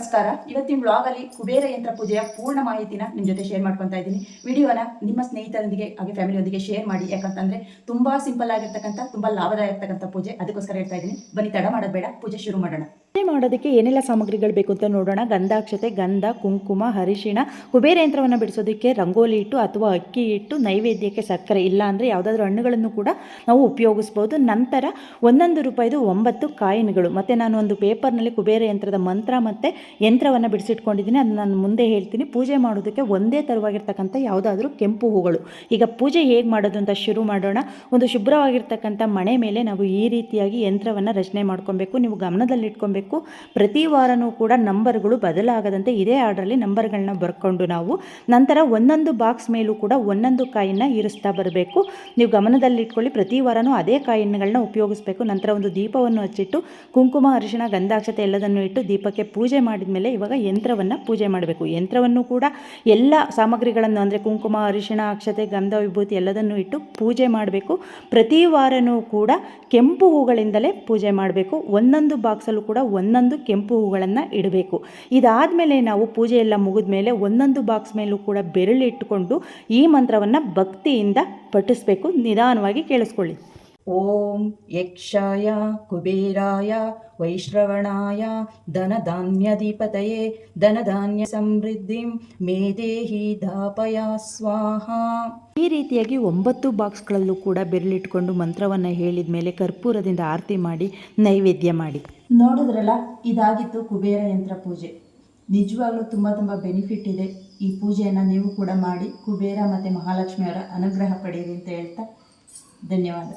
ನಮಸ್ಕಾರ. ಇವತ್ತಿನ ಬ್ಲಾಗಲ್ಲಿ ಕುಬೇರ ಯಂತ್ರ ಪೂಜೆಯ ಪೂರ್ಣ ಮಾಹಿತಿನ ನಿಮ್ಮ ಜೊತೆ ಶೇರ್ ಮಾಡ್ಕೊತಾ ಇದ್ದೀನಿ. ವಿಡಿಯೋನ ನಿಮ್ಮ ಸ್ನೇಹಿತರೊಂದಿಗೆ, ಹಾಗೆ ಫ್ಯಾಮಿಲಿಯೊಂದಿಗೆ ಶೇರ್ ಮಾಡಿ. ಯಾಕಂತಂದ್ರೆ ತುಂಬಾ ಸಿಂಪಲ್ ಆಗಿರ್ತಕ್ಕಂಥ, ತುಂಬಾ ಲಾಭದಾಯಕ ಪೂಜೆ. ಅದಕ್ಕೋಸ್ಕರ ಹೇಳ್ತಾ ಇದ್ದೀನಿ. ಬನ್ನಿ, ತಡ ಮಾಡೋದು ಬೇಡ. ಪೂಜೆ ಶುರು ಮಾಡೋಣ. ಮಾಡೋದಕ್ಕೆ ಏನೆಲ್ಲ ಸಾಮಗ್ರಿಗಳು ಬೇಕು ಅಂತ ನೋಡೋಣ. ಗಂಧಾಕ್ಷತೆ, ಗಂಧ, ಕುಂಕುಮ, ಅರಿಶಿಣ ಕುಬೇರ ಯಂತ್ರವನ್ನು ಬಿಡಿಸೋದಕ್ಕೆ ರಂಗೋಲಿ ಇಟ್ಟು ಅಥವಾ ಅಕ್ಕಿ ಇಟ್ಟು ನೈವೇದ್ಯಕ್ಕೆ ಸಕ್ಕರೆ, ಇಲ್ಲ ಅಂದರೆ ಯಾವುದಾದ್ರೂ ಹಣ್ಣುಗಳನ್ನು ಕೂಡ ನಾವು ಉಪಯೋಗಿಸ್ಬೋದು. ನಂತರ ಒಂದೊಂದು ರೂಪಾಯಿದು ಒಂಬತ್ತು ಕಾಯಿನ್ಗಳು. ಮತ್ತು ನಾನು ಒಂದು ಪೇಪರ್ನಲ್ಲಿ ಕುಬೇರ ಯಂತ್ರದ ಮಂತ್ರ ಮತ್ತು ಯಂತ್ರವನ್ನು ಬಿಡಿಸಿಟ್ಕೊಂಡಿದ್ದೀನಿ. ಅದನ್ನ ನಾನು ಮುಂದೆ ಹೇಳ್ತೀನಿ. ಪೂಜೆ ಮಾಡೋದಕ್ಕೆ ಒಂದೇ ಥರವಾಗಿರ್ತಕ್ಕಂಥ ಯಾವುದಾದ್ರೂ ಕೆಂಪು ಹೂಗಳು. ಈಗ ಪೂಜೆ ಹೇಗೆ ಮಾಡೋದು ಅಂತ ಶುರು ಮಾಡೋಣ. ಒಂದು ಶುಭ್ರವಾಗಿರ್ತಕ್ಕಂಥ ಮನೆ ಮೇಲೆ ನಾವು ಈ ರೀತಿಯಾಗಿ ಯಂತ್ರವನ್ನು ರಚನೆ ಮಾಡ್ಕೊಬೇಕು. ನೀವು ಗಮನದಲ್ಲಿ ಇಟ್ಕೊಬೇಕು ಪ್ರತಿ ವಾರನೂ ಕೂಡ ನಂಬರ್ಗಳು ಬದಲಾಗದಂತೆ ಇದೇ ಆರ್ಡ್ರಲ್ಲಿ ನಂಬರ್ಗಳನ್ನ ಬರ್ಕೊಂಡು ನಾವು ನಂತರ ಒಂದೊಂದು ಬಾಕ್ಸ್ ಮೇಲೂ ಕೂಡ ಒಂದೊಂದು ಕಾಯಿನ ಇರಿಸ್ತಾ ಬರಬೇಕು. ನೀವು ಗಮನದಲ್ಲಿ ಇಟ್ಕೊಳ್ಳಿ ಪ್ರತಿ ವಾರನೂ ಅದೇ ಕಾಯಿನ್ಗಳನ್ನ ಉಪಯೋಗಿಸ್ಬೇಕು. ನಂತರ ಒಂದು ದೀಪವನ್ನು ಹಚ್ಚಿಟ್ಟು ಕುಂಕುಮ, ಅರಿಶಿಣ, ಗಂಧಾಕ್ಷತೆ ಎಲ್ಲದನ್ನು ಇಟ್ಟು ದೀಪಕ್ಕೆ ಪೂಜೆ ಮಾಡಿದ ಮೇಲೆ ಇವಾಗ ಯಂತ್ರವನ್ನು ಪೂಜೆ ಮಾಡಬೇಕು. ಯಂತ್ರವನ್ನು ಕೂಡ ಎಲ್ಲ ಸಾಮಗ್ರಿಗಳನ್ನು ಅಂದರೆ ಕುಂಕುಮ, ಅರಿಶಿಣ, ಅಕ್ಷತೆ, ಗಂಧ, ವಿಭೂತಿ ಎಲ್ಲದನ್ನು ಇಟ್ಟು ಪೂಜೆ ಮಾಡಬೇಕು. ಪ್ರತಿ ವಾರನೂ ಕೂಡ ಕೆಂಪು ಹೂಗಳಿಂದಲೇ ಪೂಜೆ ಮಾಡಬೇಕು. ಒಂದೊಂದು ಬಾಕ್ಸಲ್ಲೂ ಕೂಡ ಒಂದೊಂದು ಕೆಂಪು ಹೂಗಳನ್ನು ಇಡಬೇಕು. ಇದಾದಮೇಲೆ ನಾವು ಪೂಜೆ ಎಲ್ಲ ಮುಗಿದ ಮೇಲೆ ಒಂದೊಂದು ಬಾಕ್ಸ್ ಮೇಲೂ ಕೂಡ ಬೆರಳಿಟ್ಟುಕೊಂಡು ಈ ಮಂತ್ರವನ್ನು ಭಕ್ತಿಯಿಂದ ಪಠಿಸಬೇಕು. ನಿಧಾನವಾಗಿ ಕೇಳಿಸ್ಕೊಳ್ಳಿ. ಓಂ ಯಕ್ಷಾಯ ಕುಬೇರಾಯ ವೈಶ್ರವಣಾಯ ಧನಧಾನ್ಯಧಿಪತಯೇ ಧನಧಾನ್ಯ ಸಮೃದ್ಧಿ ಮೇದೇಹಿ ದಾಪಯ ಸ್ವಾಹ. ಈ ರೀತಿಯಾಗಿ ಒಂಬತ್ತು ಬಾಕ್ಸ್ಗಳಲ್ಲೂ ಕೂಡ ಬೆರಳಿಟ್ಕೊಂಡು ಮಂತ್ರವನ್ನು ಹೇಳಿದ ಮೇಲೆ ಕರ್ಪೂರದಿಂದ ಆರತಿ ಮಾಡಿ ನೈವೇದ್ಯ ಮಾಡಿ. ನೋಡಿದ್ರಲ್ಲ, ಇದಾಗಿತ್ತು ಕುಬೇರ ಯಂತ್ರ ಪೂಜೆ. ನಿಜವಾಗ್ಲೂ ತುಂಬ ತುಂಬ ಬೆನಿಫಿಟ್ ಇದೆ ಈ ಪೂಜೆಯನ್ನು ನೀವು ಕೂಡ ಮಾಡಿ ಕುಬೇರ ಮತ್ತು ಮಹಾಲಕ್ಷ್ಮಿಯವರ ಅನುಗ್ರಹ ಪಡೆಯಿರಿ ಅಂತ ಹೇಳ್ತಾ ಧನ್ಯವಾದ.